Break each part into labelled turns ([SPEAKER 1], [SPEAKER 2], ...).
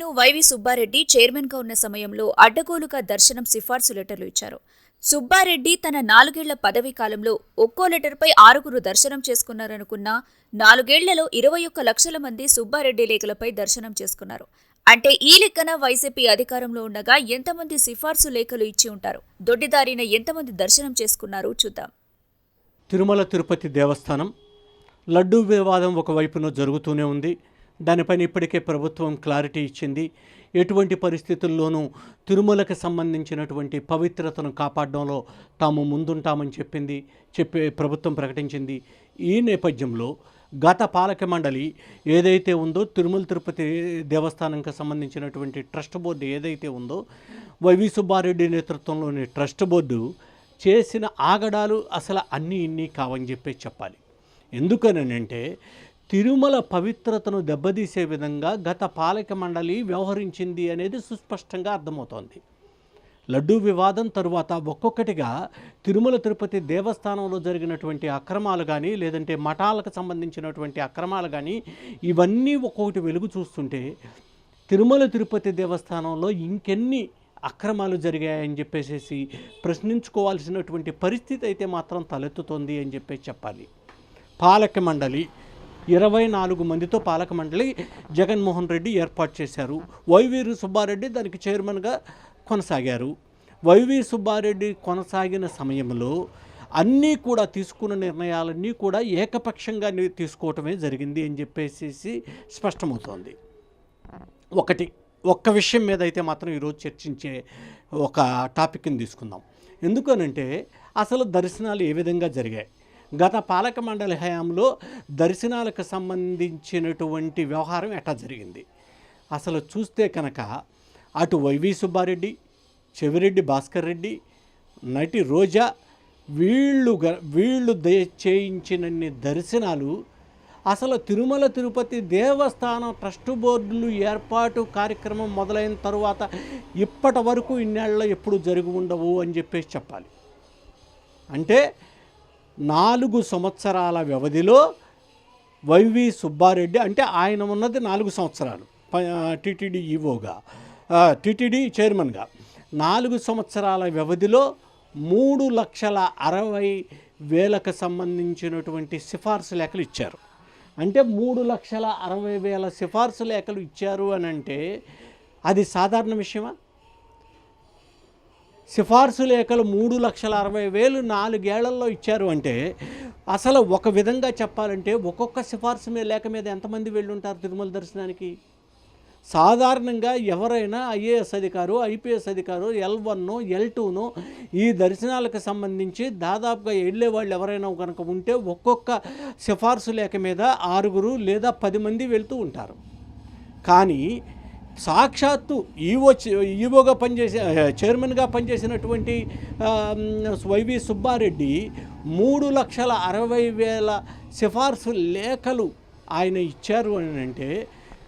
[SPEAKER 1] నేను వైవి సుబ్బారెడ్డి చైర్మన్గా ఉన్న సమయంలో అడ్డగోలుగా దర్శనం సిఫార్సు లెటర్లు ఇచ్చారు. సుబ్బారెడ్డి తన నాలుగేళ్ళ పదవీ కాలంలో ఒక్కో లెటర్పై ఆరుగురు దర్శనం చేసుకున్నారనుకున్నా నాలుగేళ్ళలో ఇరవై ఒక్క లక్షల మంది సుబ్బారెడ్డి లేఖలపై దర్శనం చేసుకున్నారు. అంటే ఈ లెక్కన వైసీపీ అధికారంలో ఉండగా ఎంతమంది సిఫార్సు లేఖలు ఇచ్చి ఉంటారు? దొడ్డిదారిన ఎంతమంది దర్శనం చేసుకున్నారు చూద్దాం.
[SPEAKER 2] తిరుమల తిరుపతి దేవస్థానం లడ్డూ వివాదం ఒకవైపున జరుగుతూనే ఉంది. దానిపైన ఇప్పటికే ప్రభుత్వం క్లారిటీ ఇచ్చింది. ఎటువంటి పరిస్థితుల్లోనూ తిరుమలకు సంబంధించినటువంటి పవిత్రతను కాపాడడంలో తాము ముందుంటామని చెప్పింది చెప్పే ప్రభుత్వం ప్రకటించింది. ఈ నేపథ్యంలో గత పాలక మండలి ఏదైతే ఉందో తిరుమల తిరుపతి దేవస్థానంకి సంబంధించినటువంటి ట్రస్ట్ బోర్డు ఏదైతే ఉందో వైవి సుబ్బారెడ్డి నేతృత్వంలోని ట్రస్ట్ బోర్డు చేసిన ఆగడాలు అసలు అన్నీ ఇన్ని కావని చెప్పి చెప్పాలి. ఎందుకనంటే తిరుమల పవిత్రతను దెబ్బతీసే విధంగా గత పాలక మండలి వ్యవహరించింది అనేది సుస్పష్టంగా అర్థమవుతోంది. లడ్డూ వివాదం తరువాత ఒక్కొక్కటిగా తిరుమల తిరుపతి దేవస్థానంలో జరిగినటువంటి అక్రమాలు కానీ లేదంటే మఠాలకు సంబంధించినటువంటి అక్రమాలు కానీ ఇవన్నీ ఒక్కొక్కటి వెలుగు చూస్తుంటే తిరుమల తిరుపతి దేవస్థానంలో ఇంకెన్ని అక్రమాలు జరిగాయని చెప్పేసి ప్రశ్నించుకోవాల్సినటువంటి పరిస్థితి అయితే మాత్రం తలెత్తుతోంది అని చెప్పేసి చెప్పాలి. పాలక మండలి ఇరవై నాలుగు మందితో పాలక మండలి జగన్మోహన్ రెడ్డి ఏర్పాటు చేశారు. వైవీరు సుబ్బారెడ్డి దానికి చైర్మన్గా కొనసాగారు. వైవి సుబ్బారెడ్డి కొనసాగిన సమయంలో అన్నీ కూడా తీసుకున్న నిర్ణయాలన్నీ కూడా ఏకపక్షంగా తీసుకోవటమే జరిగింది అని చెప్పేసి స్పష్టమవుతోంది. ఒకటి ఒక్క విషయం మీద అయితే మాత్రం ఈరోజు చర్చించే ఒక టాపిక్ని తీసుకుందాం. ఎందుకనంటే అసలు దర్శనాలు ఏ విధంగా జరిగాయి? గత పాలక మండలి హయాంలో దర్శనాలకు సంబంధించినటువంటి వ్యవహారం ఎట్లా జరిగింది? అసలు చూస్తే కనుక అటు వైవి సుబ్బారెడ్డి చెవిరెడ్డి భాస్కర్ రెడ్డి నటి రోజా వీళ్ళు వీళ్ళు దయ చేయించినన్ని దర్శనాలు అసలు తిరుమల తిరుపతి దేవస్థానం ట్రస్ట్ బోర్డులు ఏర్పాటు కార్యక్రమం మొదలైన తరువాత ఇప్పటి వరకు ఇన్నేళ్ళ ఎప్పుడు జరిగి ఉండవు అని చెప్పేసి చెప్పాలి. అంటే నాలుగు సంవత్సరాల వ్యవధిలో వైవి సుబ్బారెడ్డి అంటే ఆయన ఉన్నది నాలుగు సంవత్సరాలు టీటీడీ ఈవోగా టీటీడీ చైర్మన్గా. నాలుగు సంవత్సరాల వ్యవధిలో మూడు లక్షల అరవై వేలకు సంబంధించినటువంటి సిఫార్సు లేఖలు ఇచ్చారు. అంటే మూడు లక్షల అరవై వేల సిఫార్సు లేఖలు ఇచ్చారు అని అంటే అది సాధారణ విషయమా? సిఫార్సు లేఖలు మూడు లక్షల అరవై వేలు నాలుగేళ్ళలో ఇచ్చారు అంటే అసలు ఒక విధంగా చెప్పాలంటే ఒక్కొక్క సిఫార్సు మీద లేఖ మీద ఎంతమంది వెళ్ళుంటారు తిరుమల దర్శనానికి? సాధారణంగా ఎవరైనా ఐఏఎస్ అధికారు ఐపీఎస్ అధికారు ఎల్ వన్నో ఎల్ టూనో ఈ దర్శనాలకు సంబంధించి దాదాపుగా వెళ్ళే వాళ్ళు ఎవరైనా కనుక ఉంటే ఒక్కొక్క సిఫార్సు లేఖ మీద ఆరుగురు లేదా పది మంది వెళ్తూ ఉంటారు. కానీ సాక్షాత్తు ఈవో ఈవోగా పనిచేసే చైర్మన్గా పనిచేసినటువంటి వైవి సుబ్బారెడ్డి మూడు లక్షల అరవై వేల సిఫార్సు లేఖలు ఆయన ఇచ్చారు అని అంటే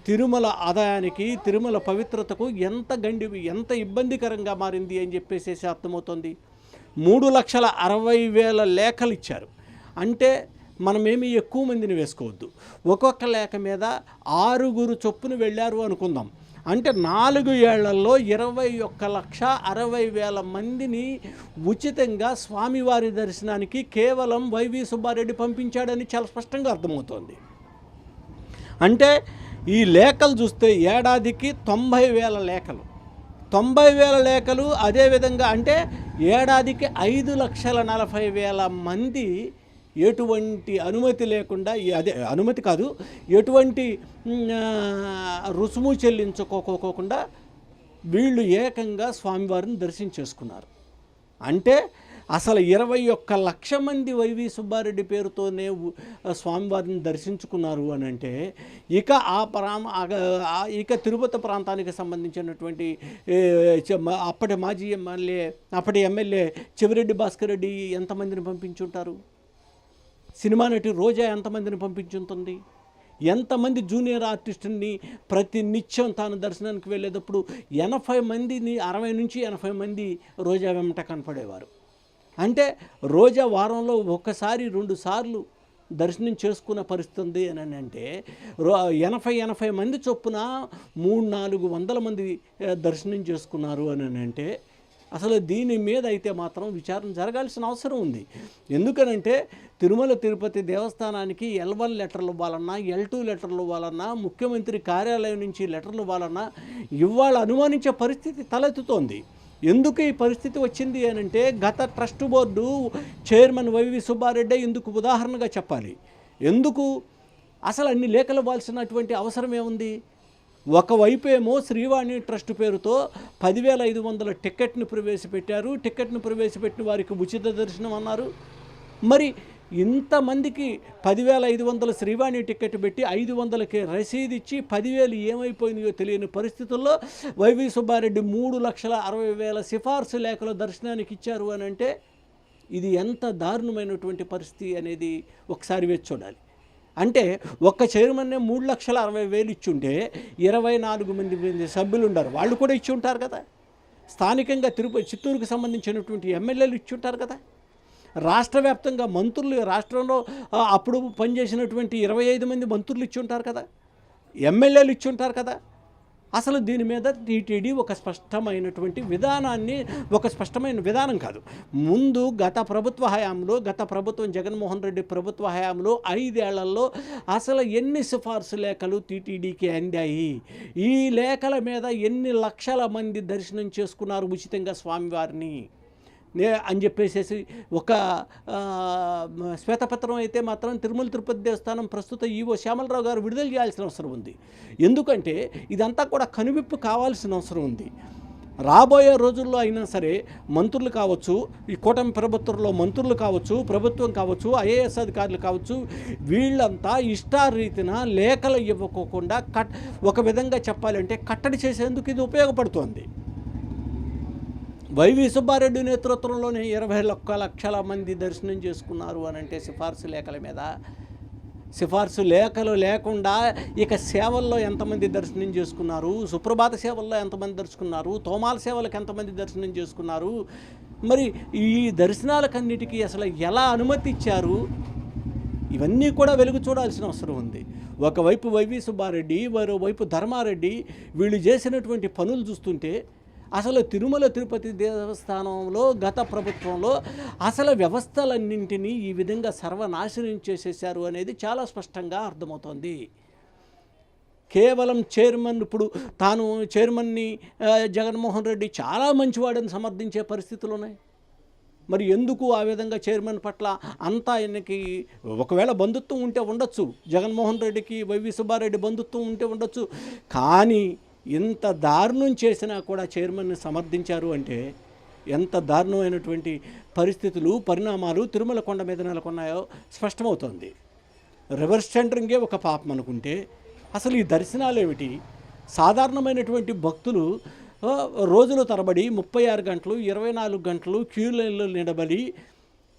[SPEAKER 2] తిరుమల ఆదాయానికి తిరుమల పవిత్రతకు ఎంత గండి ఎంత ఇబ్బందికరంగా మారింది అని చెప్పేసి అర్థమవుతుంది. మూడు లక్షల అరవై వేల లేఖలు ఇచ్చారు. అంటే మనమేమి ఎక్కువ మందిని వేసుకోవద్దు. ఒక్కొక్క లేఖ మీద ఆరుగురు చొప్పున వెళ్ళారు అనుకుందాం. అంటే నాలుగు ఏళ్ళలో ఇరవై ఒక్క లక్ష అరవై వేల మందిని ఉచితంగా స్వామివారి దర్శనానికి కేవలం వైవి సుబ్బారెడ్డి పంపించాడని చాలా స్పష్టంగా అర్థమవుతోంది. అంటే ఈ లేఖలు చూస్తే ఏడాదికి తొంభై వేల లేఖలు. తొంభై వేల లేఖలు అదేవిధంగా అంటే ఏడాదికి ఐదు లక్షల నలభై వేల మంది ఎటువంటి అనుమతి లేకుండా అదే అనుమతి కాదు ఎటువంటి రుసుము చెల్లించుకోకోకుండా వీళ్ళు ఏకంగా స్వామివారిని దర్శించేసుకున్నారు అంటే అసలు ఇరవై ఒక్క లక్ష మంది వైవి సుబ్బారెడ్డి పేరుతోనే స్వామివారిని దర్శించుకున్నారు అని అంటే ఇక ఆ ప్రా ఇక తిరుపతి ప్రాంతానికి సంబంధించినటువంటి అప్పటి మాజీ ఎమ్మెల్యే అప్పటి ఎమ్మెల్యే చెవిరెడ్డి భాస్కర్ రెడ్డి ఎంతమందిని పంపించుంటారు? సినిమా నటి రోజా ఎంతమందిని పంపించుంటుంది? ఎంతమంది జూనియర్ ఆర్టిస్టుని ప్రతి నిత్యం తాను దర్శనానికి వెళ్ళేటప్పుడు ఎనభై మందిని అరవై నుంచి ఎనభై మంది రోజా వెంట కనపడేవారు. అంటే రోజా వారంలో ఒక్కసారి రెండు సార్లు దర్శనం చేసుకున్న పరిస్థితి ఉంది అని అంటే రో- ఎనభై ఎనభై మంది చొప్పున మూడు నాలుగు వందల మంది దర్శనం చేసుకున్నారు అని అంటే అసలు దీని మీద అయితే మాత్రం విచారణ జరగాల్సిన అవసరం ఉంది. ఎందుకనంటే తిరుమల తిరుపతి దేవస్థానానికి ఎల్ వన్ లెటర్లు ఇవ్వాలన్నా ఎల్ టూ లెటర్లు ఇవ్వాలన్నా ముఖ్యమంత్రి కార్యాలయం నుంచి లెటర్లు ఇవ్వాలన్నా ఇవాళ అనుమానించే పరిస్థితి తలెత్తుతోంది. ఎందుకు ఈ పరిస్థితి వచ్చింది అని అంటే గత trust board chairman YV Subbareddy ఇందుకు ఉదాహరణగా చెప్పాలి. ఎందుకు? అసలు అన్ని లేఖలు ఇవ్వాల్సినటువంటి అవసరం ఏముంది? ఒకవైపేమో శ్రీవాణి ట్రస్ట్ పేరుతో పదివేల ఐదు వందల టికెట్ని ప్రవేశపెట్టారు. టికెట్ను ప్రవేశపెట్టిన వారికి ఉచిత దర్శనం అన్నారు. మరి ఇంతమందికి పదివేల ఐదు వందల శ్రీవాణి టికెట్ పెట్టి ఐదు వందలకి రసీదు ఇచ్చి పదివేలు ఏమైపోయినాయో తెలియని పరిస్థితుల్లో వైవి సుబ్బారెడ్డి మూడు లక్షల అరవై వేల సిఫార్సు లేఖలో దర్శనానికి ఇచ్చారు అని అంటే ఇది ఎంత దారుణమైనటువంటి పరిస్థితి అనేది ఒకసారి వేచి చూడాలి. అంటే ఒక్క చైర్మన్నే మూడు లక్షల అరవై వేలు ఇచ్చుంటే ఇరవై నాలుగు మంది మంది సభ్యులు ఉన్నారు వాళ్ళు కూడా ఇచ్చి ఉంటారు కదా. స్థానికంగా తిరుపతి చిత్తూరుకు సంబంధించినటువంటి ఎమ్మెల్యేలు ఇచ్చి ఉంటారు కదా. రాష్ట్ర వ్యాప్తంగా మంత్రులు రాష్ట్రంలో అప్పుడు పనిచేసినటువంటి ఇరవై ఐదు మంది మంత్రులు ఇచ్చి ఉంటారు కదా. ఎమ్మెల్యేలు ఇచ్చి ఉంటారు కదా. అసలు దీని మీద టీటీడీ ఒక స్పష్టమైనటువంటి విధానాన్ని ఒక స్పష్టమైన విధానం కాదు. ముందు గత ప్రభుత్వ హయాంలో గత ప్రభుత్వం జగన్మోహన్ రెడ్డి ప్రభుత్వ హయాంలో ఐదేళ్ళలో అసలు ఎన్ని సిఫార్సు లేఖలు టీటీడీకి అందాయి? ఈ లేఖల మీద ఎన్ని లక్షల మంది దర్శనం చేసుకున్నారు ఉచితంగా స్వామివారిని? నే అని చెప్పేసేసి ఒక శ్వేతపత్రం అయితే మాత్రం తిరుమల తిరుపతి దేవస్థానం ప్రస్తుత ఈవో శ్యామలరావు గారు విడుదల చేయాల్సిన అవసరం ఉంది. ఎందుకంటే ఇదంతా కూడా కనువిప్పు కావాల్సిన అవసరం ఉంది. రాబోయే రోజుల్లో అయినా సరే మంత్రులు కావచ్చు ఈ కూటమి ప్రభుత్వంలో మంత్రులు కావచ్చు ప్రభుత్వం కావచ్చు ఐఏఎస్ అధికారులు కావచ్చు వీళ్ళంతా ఇష్టారీతిన లేఖలు ఇవ్వకోకుండా కట్ ఒక విధంగా చెప్పాలంటే కట్టడి చేసేందుకు ఇది ఉపయోగపడుతోంది. వైవి సుబ్బారెడ్డి నేతృత్వంలోనే ఇరవై ఒక్క లక్షల మంది దర్శనం చేసుకున్నారు అని అంటే సిఫార్సు లేఖల మీద. సిఫార్సు లేఖలు లేకుండా ఇక సేవల్లో ఎంతమంది దర్శనం చేసుకున్నారు? సుప్రభాత సేవల్లో ఎంతమంది దర్శకున్నారు? తోమాల సేవలకు ఎంతమంది దర్శనం చేసుకున్నారు? మరి ఈ దర్శనాలకన్నిటికీ అసలు ఎలా అనుమతి ఇచ్చారు? ఇవన్నీ కూడా వెలుగు చూడాల్సిన అవసరం ఉంది. ఒకవైపు వైవి సుబ్బారెడ్డి మరోవైపు ధర్మారెడ్డి వీళ్ళు చేసినటువంటి పనులు చూస్తుంటే అసలు తిరుమల తిరుపతి దేవస్థానంలో గత ప్రభుత్వంలో అసలు వ్యవస్థలన్నింటినీ ఈ విధంగా సర్వనాశనం చేసేశారు అనేది చాలా స్పష్టంగా అర్థమవుతోంది. కేవలం చైర్మన్ ఇప్పుడు తాను చైర్మన్ని జగన్మోహన్ రెడ్డి చాలా మంచివాడని సమర్థించే పరిస్థితులు ఉన్నాయి. మరి ఎందుకు ఆ విధంగా చైర్మన్ పట్ల అంత ఆయనకి ఒకవేళ బంధుత్వం ఉంటే ఉండొచ్చు జగన్మోహన్ రెడ్డికి వైవి సుబ్బారెడ్డి బంధుత్వం ఉంటే ఉండొచ్చు. కానీ ఇంత దారుణం చేసినా కూడా చైర్మన్ని సమర్థించారు అంటే ఎంత దారుణమైనటువంటి పరిస్థితులు పరిణామాలు తిరుమల కొండ మీద నెలకొన్నాయో స్పష్టమవుతోంది. రివర్స్ టెండరింగే ఒక పాపం అనుకుంటే అసలు ఈ దర్శనాలు ఏమిటి సాధారణమైనటువంటి భక్తులు రోజుల తరబడి ముప్పై ఆరు గంటలు ఇరవై నాలుగు గంటలు క్యూ లైన్లో నిలబడి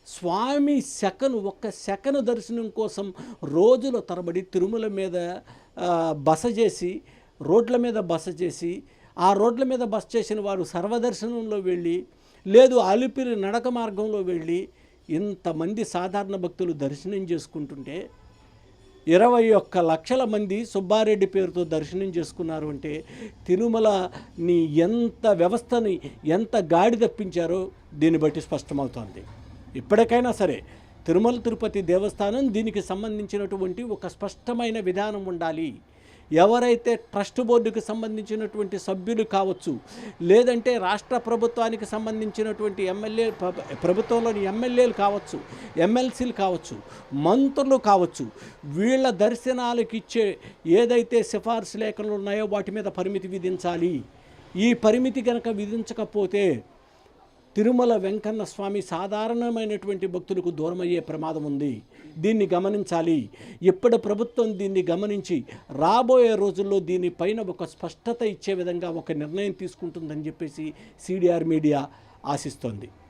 [SPEAKER 2] స్వామి సెకను ఒక్క సెకను దర్శనం కోసం రోజుల తరబడి తిరుమల మీద బస చేసి రోడ్ల మీద బస చేసి ఆ రోడ్ల మీద బస చేసిన వారు సర్వదర్శనంలో వెళ్ళి లేదు అలిపిరి నడక మార్గంలో వెళ్ళి ఇంతమంది సాధారణ భక్తులు దర్శనం చేసుకుంటుంటే ఇరవై ఒక్క లక్షల మంది సుబ్బారెడ్డి పేరుతో దర్శనం చేసుకున్నారు అంటే తిరుమలని ఎంత వ్యవస్థని ఎంత గాడి తప్పించారో దీన్ని బట్టి స్పష్టమవుతోంది. ఇప్పటికైనా సరే తిరుమల తిరుపతి దేవస్థానం దీనికి సంబంధించినటువంటి ఒక స్పష్టమైన విధానం ఉండాలి. ఎవరైతే ట్రస్ట్ బోర్డుకి సంబంధించినటువంటి సభ్యులు కావచ్చు లేదంటే రాష్ట్ర ప్రభుత్వానికి సంబంధించినటువంటి ఎమ్మెల్యే ప్రభుత్వంలోని ఎమ్మెల్యేలు కావచ్చు ఎమ్మెల్సీలు కావచ్చు మంత్రులు కావచ్చు వీళ్ళ దర్శనాలకు ఇచ్చే ఏదైతే సిఫార్సు లేఖలు ఉన్నాయో వాటి మీద పరిమితి విధించాలి. ఈ పరిమితి కనుక విధించకపోతే తిరుమల వెంకన్న స్వామి సాధారణమైనటువంటి భక్తులకు దూరమయ్యే ప్రమాదం ఉంది. దీన్ని గమనించాలి. ఇప్పటి ప్రభుత్వం దీన్ని గమనించి రాబోయే రోజుల్లో దీనిపైన ఒక స్పష్టత ఇచ్చే విధంగా ఒక నిర్ణయం తీసుకుంటుందని చెప్పేసి సిడిఆర్ మీడియా ఆశిస్తోంది.